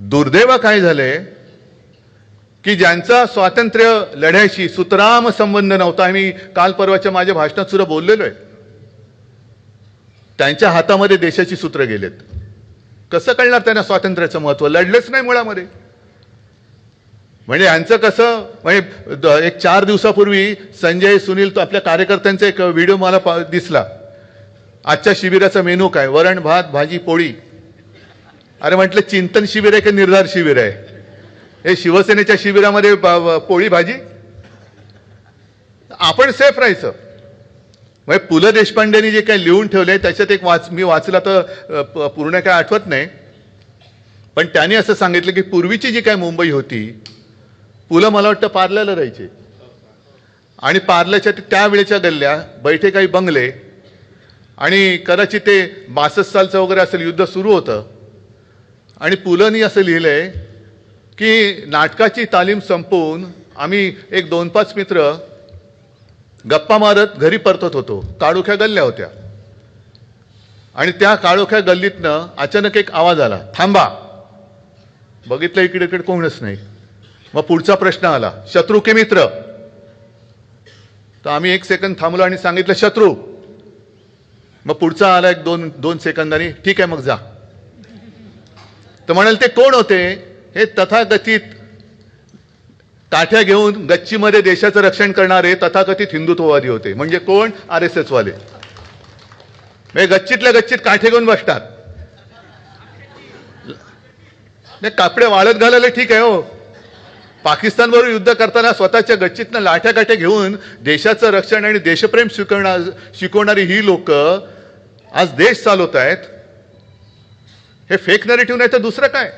दुर्दैव काय झालंय की ज्यांचा स्वातंत्र्य लढ्याशी सुतराम संबंध नव्हता. मी काल परवाच्या माझ्या भाषणात सुद्धा बोललेलो आहे. त्यांच्या हातामध्ये देशाची सूत्र गेलेत. कसं कळणार त्यांना स्वातंत्र्याचं महत्त्व? लढलेच नाही मुळामध्ये. म्हणजे यांचं कसं म्हणजे एक चार दिवसापूर्वी संजय सुनील तो आपल्या कार्यकर्त्यांचा एक व्हिडिओ मला दिसला. आजच्या शिबिराचा मेनू काय? वरण भात भाजी पोळी. अरे म्हटलं चिंतन शिबिर आहे का निर्धार शिबिर आहे? हे शिवसेनेच्या शिबिरामध्ये पोळी भाजी? आपण सेफ राहायचं. म्हणजे पु ल देशपांडेंनी जे काही लिहून ठेवले त्याच्यात एक वाच मी वाचला तर प- पूर्ण काय आठवत नाही. पण त्याने असं सांगितलं की पूर्वीची जी काय मुंबई होती पुलं मला वाटतं पार्ल्याला राहायचे. आणि पार्ल्याच्या ते त्यावेळेच्या गल्ल्या बैठे काही बंगले आणि कदाचित ते बासष्ट सालचं वगैरे असेल युद्ध सुरू होतं. आणि पुलंनी असं लिहिलं आहे की नाटकाची तालीम संपवून आम्ही एक दोन पाच मित्र गप्पा मारत घरी परतत होतो काळोख्या गल्ल्या होत्या. आणि त्या काळोख्या गल्लीतनं अचानक एक आवाज आला थांबा. बघितलं इकडे इकडे कोणच नाही. मग पुढचा प्रश्न आला शत्रू की मित्र? तर आम्ही एक सेकंद थांबलो आणि सांगितलं शत्रू. मग पुढचा आला एक दोन दोन सेकंदांनी ठीक आहे मग जा. तर म्हणाल ते कोण होते? हे तथाकथित काठ्या घेऊन गच्चीमध्ये देशाचं रक्षण करणारे तथाकथित हिंदुत्ववादी होते. म्हणजे कोण? आर एस एस वाले म्हणजे गच्चीतल्या गच्चीत काठे घेऊन बसतात. नाही कापडे वाळत घालायला ठीक आहे हो. पाकिस्तानबरोबर युद्ध करताना स्वतःच्या गच्चीतनं लाठ्या काठ्या घेऊन देशाचं रक्षण आणि देशप्रेम शिकवणार शिकवणारी ही लोक आज देश चालवत आहेत हे फेक नरेटिव्ह नाही तर दुसरं काय?